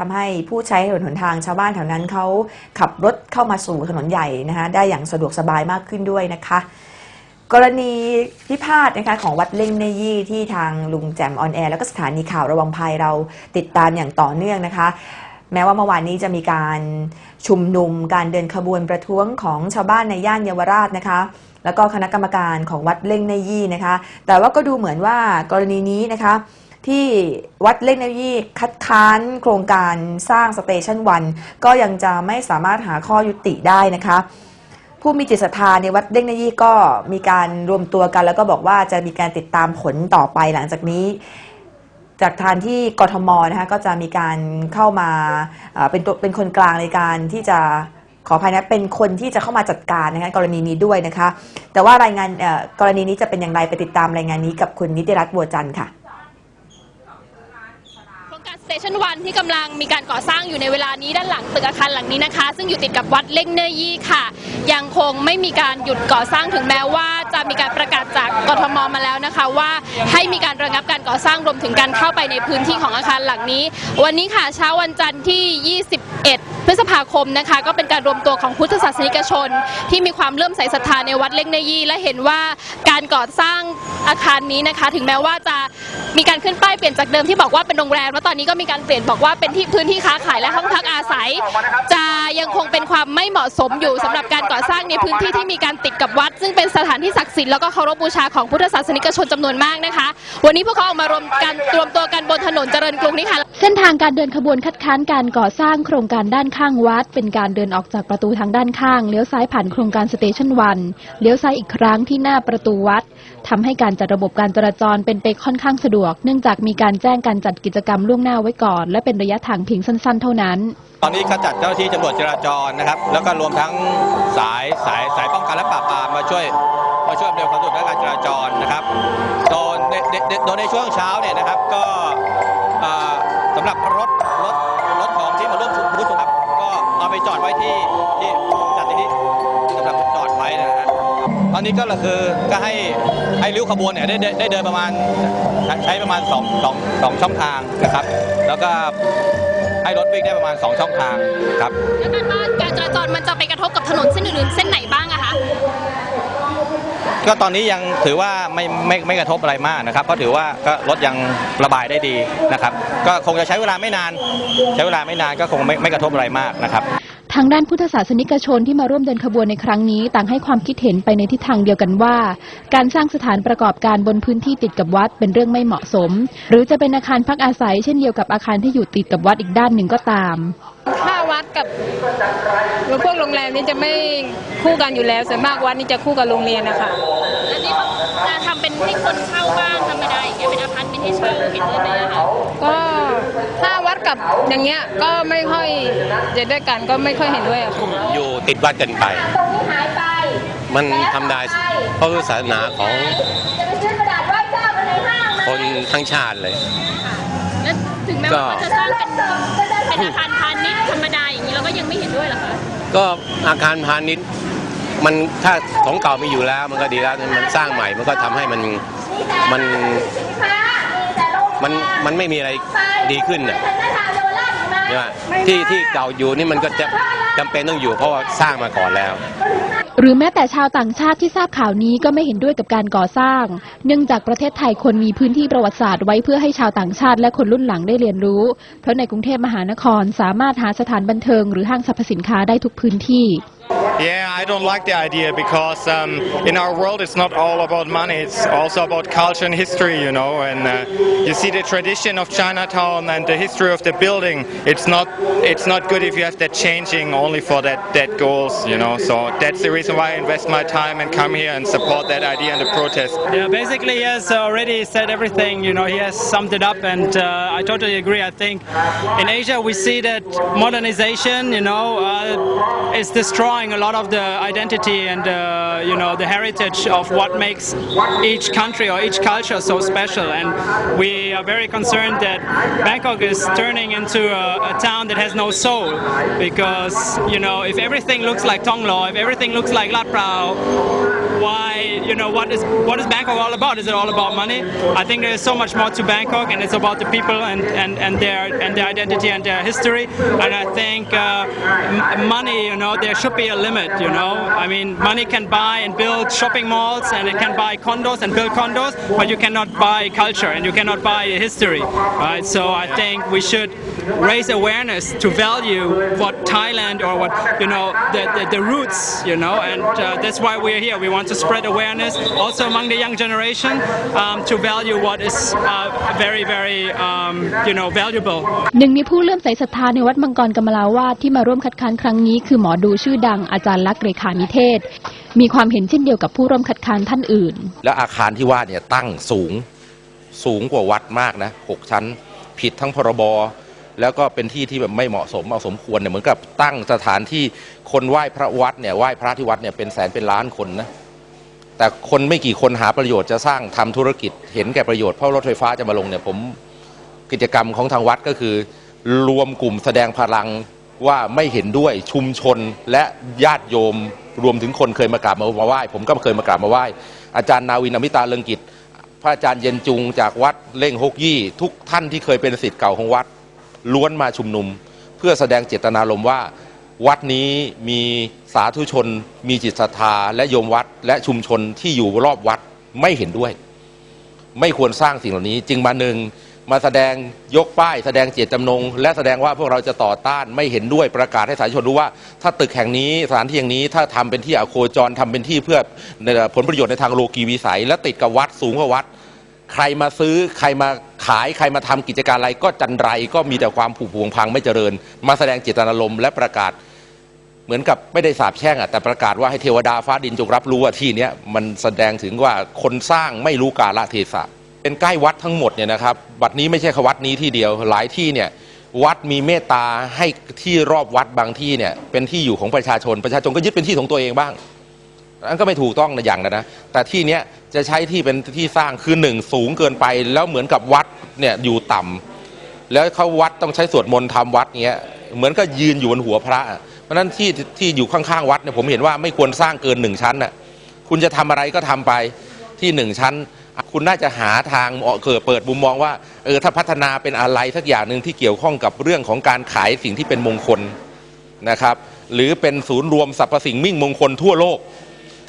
ทำให้ผู้ใช้ถนนหนทางชาวบ้านแถวนั้นเขาขับรถเข้ามาสู่ถนนใหญ่นะคะได้อย่างสะดวกสบายมากขึ้นด้วยนะคะกรณีพิพาทนะคะของวัดเล่งเนยี่ที่ทางลุงแจมออนแอร์แล้วก็สถานีข่าวระวังภัยเราติดตามอย่างต่อเนื่องนะคะ แม้ว่าเมื่อวานนี้จะมีการชุมนุมการเดินขบวนประท้วงของชาวบ้านในย่านเยาวราชนะคะ แล้วก็คณะกรรมการของวัดเล่งเนยี่นะคะ แต่ว่าก็ดูเหมือนว่ากรณีนี้นะคะ ที่วัดเล่งเนยี่คัดค้านโครงการสร้างสเตชันวันก็ยังจะไม่สามารถหาข้อยุติได้นะคะผู้มีจิตศรัทธาในวัดเด้งนยี่ก็มีการรวมตัวกันแล้วก็บอกว่าจะมีการติดตามผลต่อไปหลังจากนี้ จากทางที่กทมนะคะก็จะมีการเข้ามาเป็นตัวเป็นคนกลางในการที่จะขออภัยนะเป็นคนที่จะเข้ามาจัดการนะคะกรณีนี้ด้วยนะคะ แต่ว่ารายงานกรณีนี้จะเป็นอย่างไรไปติดตามรายงานนี้กับคุณนิติรัตน์บัวจันทร์ค่ะ เตชันวันที่กำลังมีการก่อสร้างอยู่ในเวลานี้ด้านหลังตึกอาคารหลังนี้นะคะ ซึ่งอยู่ติดกับวัดเล่งเนยี่ค่ะ ยังคงไม่มีการหยุดก่อสร้างถึงแม้ว่า จะมีการประกาศจากกทมมาแล้วนะคะ ว่าให้มีการระงับการก่อสร้างรวมถึงการเข้าไปในพื้นที่ของอาคารหลังนี้ วันนี้ค่ะเช้าวันจันทร์ที่ 21 พฤษภาคมนะคะ ก็เป็นการรวมตัวของพุทธศาสนิกชน ที่มีความเลื่อมใสศรัทธาในวัดเล่งเนยี่ และเห็นว่าการก่อสร้างอาคารนี้นะคะ ถึงแม้ว่าจะมีการขึ้นป้ายเปลี่ยนจากเดิมที่บอกว่าเป็นโรงแรมแล้วตอนนี้ก็มีการเปลี่ยนบอกว่าเป็นที่พื้นที่ค้าขายและห้องพักอาศัย จะยังคงเป็นความไม่เหมาะสมอยู่สำหรับการก่อสร้างในพื้นที่ที่มีการติดกับวัด ซึ่งเป็นสถานที่ศักดิ์สิทธิ์แล้วก็เคารพบูชาของพุทธศาสนิกชนจำนวนมากนะคะ วันนี้พวกเขาออกมารวมกันรวมตัวกันบนถนนเจริญกรุงนี่ค่ะเส้นทางการเดินขบวนคัดค้านการก่อสร้างโครงการด้านข้างวัด เป็นการเดินออกจากประตูทางด้านข้าง เลี้ยวซ้ายผ่านโครงการสเตชันวัน เลี้ยวซ้ายอีกครั้งที่หน้าประตูวัดทำให้การจัดระบบการจราจรเป็นไปค่อนข้างสะดวก เนื่องจากมีการแจ้งการจัดกิจกรรมล่วงหน้าไว้ก่อน และเป็นระยะทางเพียงสั้น ๆ เท่านั้น ตอนนี้ก็จัดเจ้าที่ตำรวจจราจรนะครับ แล้วก็รวมทั้งสายสายสายป้องกันและปราบปรามมาช่วยมาช่วยอำนวยความสะดวกด้านการจราจรนะครับโดยในโดยในช่วงเช้าเนี่ยนะครับก็สำหรับรถ ที่ที่จัดที่นี่สำหรับจอดไว้นะฮะตอนนี้ก็คือก็ให้ให้ริ้วขบวนเนี่ยได้ได้ได้เดินประมาณใช้ประมาณสองสองสองช่องทางนะครับ แล้วก็ให้รถวิ่งได้ประมาณสองช่องทางครับแล้วการว่าการจราจรมันจะไปกระทบกับถนนเส้นอื่นๆเส้นไหนบ้างอะคะก็ตอนนี้ยังถือว่าไม่ไม่ไม่กระทบอะไรมากนะครับเพราะถือว่าก็รถยังระบายได้ดีนะครับ ก็คงจะใช้เวลาไม่นาน ใช้เวลาไม่นานก็คงไม่ไม่กระทบอะไรมากนะครับทางด้านพุทธศาสนิกชนที่มาร่วมเดินขบวนในครั้งนี้ ต่างให้ความคิดเห็นไปในทิศทางเดียวกันว่า การสร้างสถานประกอบการบนพื้นที่ติดกับวัดเป็นเรื่องไม่เหมาะสม หรือจะเป็นอาคารพักอาศัย เช่นเดียวกับอาคารที่อยู่ติดกับวัดอีกด้านหนึ่งก็ตามถ้าวัดกับหรือพวกโรงแรมนี่จะไม่คู่กันอยู่แล้วส่วนมากวัดนี่จะคู่กับโรงเรียนนะคะอันนี้เขาจะทำเป็นให้คนเช่าบ้างธรรมดาอย่างเงี้ยเป็นอพาร์ตเมนต์ให้เช่าเห็นด้วยไหมอะคะก็ถ้าวัด กับอย่างเงี้ยก็ไม่ค่อยจะด้วยกันก็ไม่ค่อยเห็นด้วยอะค่ะอยู่ติดวัดกันไป มันทำได้เพราะศาสนาของคนทั้งชาติเลย แล้วถึงแม้ว่าเขาจะสร้างเป็นเป็นอาคารพาณิชย์ธรรมดาอย่างนี้เราก็ยังไม่เห็นด้วยเหรอคะก็อาคารพาณิชย์มันถ้าของเก่ามีอยู่แล้วมันก็ดีแล้วมันสร้างใหม่มันก็ทำให้มันมัน มันมันไม่มีอะไรดีขึ้นน่ะใช่ไหมที่ที่เก่าอยู่นี่มันก็จะจำเป็นต้องอยู่เพราะว่าสร้างมาก่อนแล้ว หรือแม้แต่ชาวต่างชาติที่ทราบข่าวนี้ก็ไม่เห็นด้วยกับการก่อสร้าง เนื่องจากประเทศไทยควรมีพื้นที่ประวัติศาสตร์ไว้เพื่อให้ชาวต่างชาติและคนรุ่นหลังได้เรียนรู้ เพราะในกรุงเทพมหานครสามารถหาสถานบันเทิงหรือห้างสรรพสินค้าได้ทุกพื้นที่ Yeah, I don't like the idea because um, in our world it's not all about money, it's also about culture and history, you know. And uh, you see the tradition of Chinatown and the history of the building. It's not it's not good if you have that changing only for that that goals, you know. So that's the reason why I invest my time and come here and support that idea and the protest. Yeah, basically he has already said everything. You know, he has summed it up, and uh, I totally agree. I think in Asia we see that modernization, you know, uh, is destroying a lot of the identity and uh, you know the heritage of what makes each country or each culture so special. And we are very concerned that Bangkok is turning into a, a town that has no soul, because you know if everything looks like Tonglo, if everything looks like Lat Phrao, why you know, what is what is Bangkok all about? Is it all about money? I think there is so much more to Bangkok, and it's about the people and, and, and their and their identity and their history. And I think uh, money, you know, there should be a limit. You know, I mean, money can buy and build shopping malls, and it can buy condos and build condos, but you cannot buy culture and you cannot buy history, right? So I think we should raise awareness to value what Thailand or what you know the, the, the roots, you know, and uh, that's why we're here. We want to spread awareness also among the young generation um, to value what is uh, very, very, um, you know, valuable. หนึ่งในผู้เลื่อมใสศรัทธาในวัดมังกรกำมลาวาดที่มาร่วมคัดค้านครั้งนี้คือหมอดูชื่อดังอาจารย์ลักษณ์เรขานิเทศ มีความเห็นเช่นเดียวกับผู้ร่วมคัดค้านท่านอื่น แล้วอาคารที่ว่าเนี่ยตั้งสูงสูงกว่าวัดมากนะหกชั้น ผิดทั้งพรบแล้วก็เป็นที่ที่แบบไม่เหมาะสมเอาสมควรเนี่ยเหมือนกับตั้งสถานที่คนไหว้พระวัดเนี่ยไหว้พระที่วัดเนี่ยเป็นแสนเป็นล้านคนนะ แต่คนไม่กี่คนหาประโยชน์จะสร้างทำธุรกิจเห็นแก่ประโยชน์เพราะรถไฟฟ้าจะมาลงเนี่ยผมกิจกรรมของทางวัดก็คือ รวมกลุ่มแสดงพลังว่าไม่เห็นด้วยชุมชนและญาติโยม รวมถึงคนเคยมากราบมาไหว้ผมก็เคยมากราบมาไหว้อาจารย์นาวินอมิตาเลิงกิจ พระอาจารย์เย็นจุงจากวัดเล่งฮกยี่ ทุกท่านที่เคยเป็นศิษย์เก่าของวัดล้วนมาชุมนุม เพื่อแสดงเจตนารมณ์ว่า วัดนี้มีสาธุชน มีจิตศรัทธา และโยมวัดและชุมชนที่อยู่รอบวัดไม่เห็นด้วย ไม่ควรสร้างสิ่งเหล่านี้ จึงมาหนึ่งมาแสดงยกป้าย แสดงเจตจำนง และแสดงว่าพวกเราจะต่อต้านไม่เห็นด้วยประกาศให้สาธุชนรู้ว่า ถ้าตึกแห่งนี้สถานที่อย่างนี้ถ้าทำเป็นที่อโคจรทำเป็นที่เพื่อผลประโยชน์ในทางโลกีวิสัย และติดกับวัดสูงกว่าวัด ใครมาซื้อใครมาขายใครมาทำกิจการอะไรก็จันไรก็มีแต่ความผุพวงพังไม่เจริญ มาแสดงเจตนารมณ์และประกาศ เหมือนกับไม่ได้สาบแช่งอะแต่ประกาศว่าให้เทวดาฟ้าดินจงรับรู้ว่าที่นี้มันแสดงถึงว่าคนสร้างไม่รู้กาลเทศะ เป็นใกล้วัดทั้งหมดเนี่ยนะครับวัดนี้ไม่ใช่วัดนี้ที่เดียวหลายที่เนี่ยวัดมีเมตตาให้ที่รอบวัดบางที่เนี่ยเป็นที่อยู่ของประชาชนประชาชนก็ยึดเป็นที่ของตัวเองบ้างอันก็ไม่ถูกต้องนะอย่างนะนะแต่ที่เนี้ยจะใช้ที่เป็นที่สร้างคือหนึ่งสูงเกินไป แล้วเหมือนกับวัดเนี่ยอยู่ต่ำแล้วเขาวัดต้องใช้สวดมนต์ทำวัดเงี้ย เหมือนก็ยืนอยู่บนหัวพระ เพราะนั้นที่ที่อยู่ข้างๆวัดเนี่ยผมเห็นว่าไม่ควรสร้างเกินหนึ่งชั้นน่ะคุณจะทำอะไรก็ทำไปที่หนึ่งชั้น คุณน่าจะหาทางเกิดเปิดมุมมองว่าเออถ้าพัฒนาเป็นอะไรสักอย่างหนึ่งที่เกี่ยวข้องกับเรื่องของการขายสิ่งที่เป็นมงคลนะครับ หรือเป็นศูนย์รวมสรรพสิ่งมิ่งมงคลทั่วโลก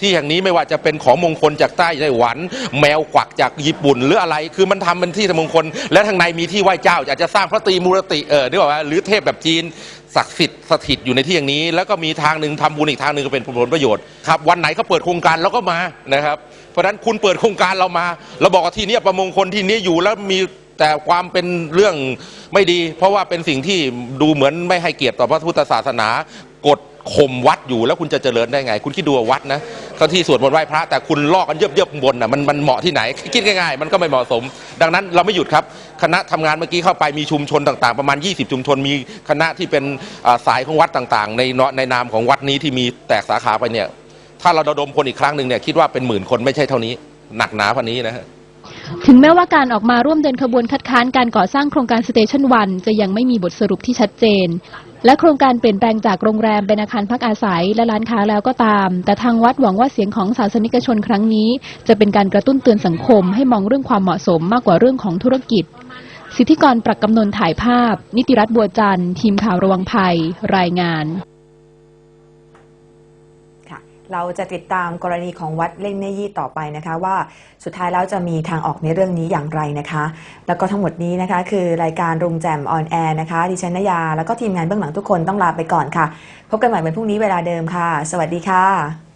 ที่อย่างนี้ไม่ว่าจะเป็นของมงคลจากใต้ไต้หวัน แมวกวักจากญี่ปุ่น หรืออะไรคือมันทำเป็นที่มงคล และทางในมีที่ไหว้เจ้าอากจะสร้างพระตรีมูรติเออนึกออกไหมหรือเทพแบบจีนศักดิ์สิทธิ์สถิตอยู่ในที่อย่างนี้ แล้วก็มีทางหนึ่งทำบุญอีกทางหนึ่งก็เป็นผลประโยชน์ครับวันไหนเขาเปิดโครงการเราก็มานะครับ เพราะฉะนั้นคุณเปิดโครงการเรามาเราบอกว่าที่นี้ประมงคลที่นี้อยู่แล้วมีแต่ความเป็นเรื่องไม่ดี เพราะว่าเป็นสิ่งที่ดูเหมือนไม่ให้เกียรติต่อพระพุทธศาสนากฎ ข่มวัดอยู่แล้วคุณจะเจริญได้ไง คุณคิดดูวัดนะเขาที่สวดมนต์ไหว้พระ แต่คุณลอกกันเยิบๆข้างบนน่ะมันมันเหมาะที่ไหน คิดง่ายๆ มันก็ไม่เหมาะสม ดังนั้นเราไม่หยุดครับ คณะทำงานเมื่อกี้เข้าไปมีชุมชนต่างๆ ประมาณ 20 ชุมชน มีคณะที่เป็นสายของวัดต่างๆ ในในนามของวัดนี้ที่มีแตกสาขาไปเนี่ย ถ้าเราระดมคนอีกครั้งหนึ่งเนี่ยคิดว่าเป็นหมื่นคนไม่ใช่เท่านี้ หนักหนาพันนี้นะฮะถึงแม้ว่าการออกมาร่วมเดินขบวนคัดค้านการก่อสร้างโครงการสเตชันวันจะยังไม่มีบทสรุปที่ชัดเจน และโครงการเปลี่ยนแปลงจากโรงแรมเป็นอาคารพักอาศัยและร้านค้าแล้วก็ตาม แต่ทางวัดหวังว่าเสียงของศาสนิกชนครั้งนี้ จะเป็นการกระตุ้นเตือนสังคม ให้มองเรื่องความเหมาะสมมากกว่าเรื่องของธุรกิจ สิทธิกรปรักกำนนถ่ายภาพ นิติรัตน์บัวจันทร์ทีมข่าวระวังภัย รายงาน เราจะติดตามกรณีของวัดเล่งเนยี่ต่อไปนะคะว่าสุดท้ายแล้วจะมีทางออกในเรื่องนี้อย่างไรนะคะ แล้วก็ทั้งหมดนี้นะคะ คือรายการรุงแจมออนแอร์นะคะ ดิฉันนยา แล้วก็ทีมงานเบื้องหลังทุกคนต้องลาไปก่อนค่ะ พบกันใหม่วันพรุ่งนี้เวลาเดิมค่ะ สวัสดีค่ะ